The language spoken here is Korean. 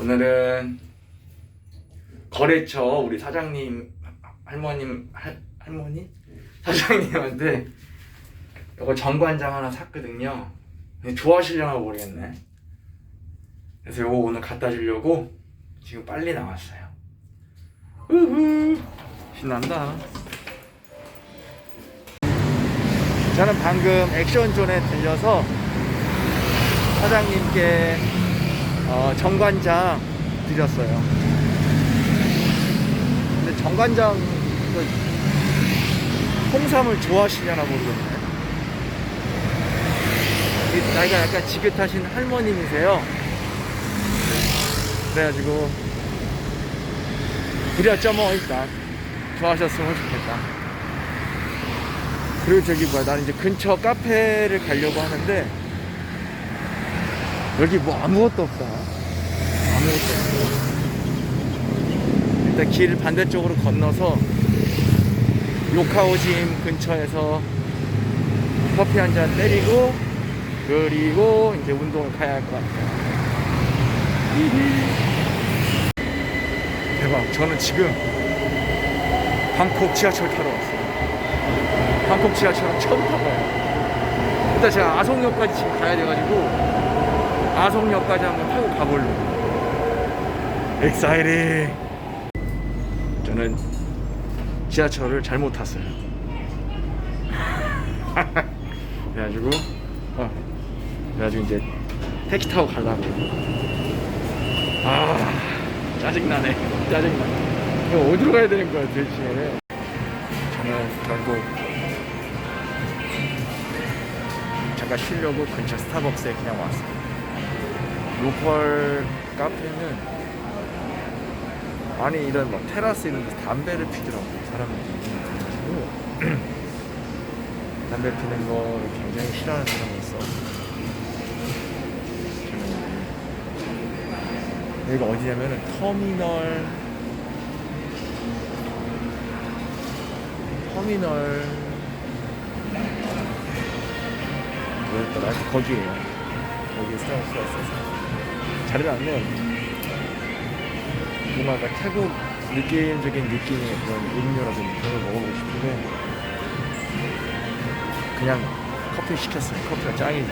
오늘은 거래처 우리 사장님 할머님 할, 할머니 사장님한테 이거 정관장 하나 샀거든요. 근데 좋아하시려나 모르겠네. 그래서 이거 오늘 갖다 주려고 지금 빨리 나왔어요. 우후 신난다. 저는 방금 액션존에 들려서 사장님께 어, 정관장 드렸어요. 근데 정관장 그 홍삼을 좋아하시려나 모르겠네. 이 나이가 약간 지긋하신 할머님이세요. 그래가지고 드렸죠 뭐 일단 좋아하셨으면 좋겠다. 그리고 저기 뭐야 나는 이제 근처 카페를 가려고 하는데 여기 뭐 아무것도 없다. 아무것도 없어. 일단 길 반대쪽으로 건너서 요카오짐 근처에서 커피 한 잔 때리고 그리고 이제 운동을 가야 할 것 같아요. 대박. 저는 지금 방콕 지하철 타러 왔어요. 방콕 지하철 처음 타봐요. 일단 제가 아송역까지 지금 가야 돼가지고 아송역까지 한번 타고 가보려고. 엑사이팅. 저는 지하철을 잘못 탔어요. 그래가지고 어 그래가지고 이제 택시 타고 가려고. 아 짜증나네. 짜증나. 이거 어디로 가야 되는 거야 도대체? 저는 결국 잠깐 쉬려고 근처 스타벅스에 그냥 왔어요. 로컬 카페는 아니 이런 뭐 테라스 이런 데서 담배를 피더라고요 사람들이. 담배 피는 거 굉장히 싫어하는 사람이 있어. 여기가 어디냐면은 터미널 터미널. 뭐였더라? 거기에요. 거기 스타벅스가 있어서 내요 뭔가 약간 태국 느낌적인 느낌의 그런 음료라든지 그런 걸 먹어보고 싶은데 그냥 커피 시켰어요. 커피가 짱이지